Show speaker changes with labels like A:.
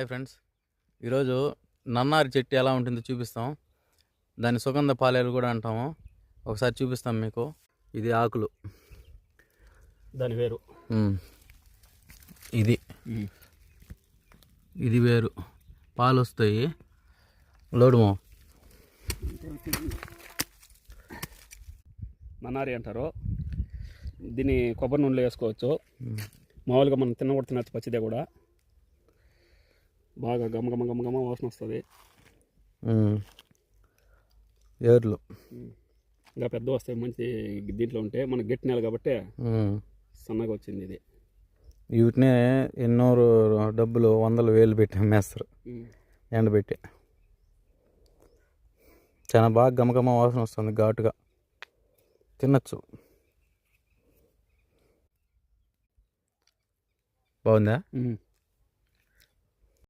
A: Hi friends. ఈరోజు నన్నారి చెట్టు ఎలా ఉంటుందో చూపిస్తాం. దాని సుగంధ పాలేలు కూడా అంటాము. ఒకసారి చూపిస్తాం మీకు. ఇది ఆకులు.
B: దాని వేరు.
A: ఇది. ఇది వేరు. పాలు వస్తాయి లోడుమో.
B: నన్నారి అంటారు. దీన్ని కొబ్బరి నూనెలో వేసుకోవచ్చు. మామూలుగా మనం తిన్న కూడా తినచ్చు పచ్చిదే కూడా. బాగా గమ గమ గమ గమ వాసన వస్తుంది.
A: ఏర్లు.
B: ఇంకా పెద్ద వస్తాయి మంచి దీంట్లో ఉంటే మనకి గట్టి నేల కాబట్టి. సన్నగా వచ్చింది ఇది.
A: వీటినే ఎన్నో డబ్బులు వందలు వేలు పెట్టి అమ్మేస్తారు. ఎండబెట్టి చాలా బాగా గమగమ వాసన వస్తుంది ఘాటుగా. తినచ్చు. బాగుందా.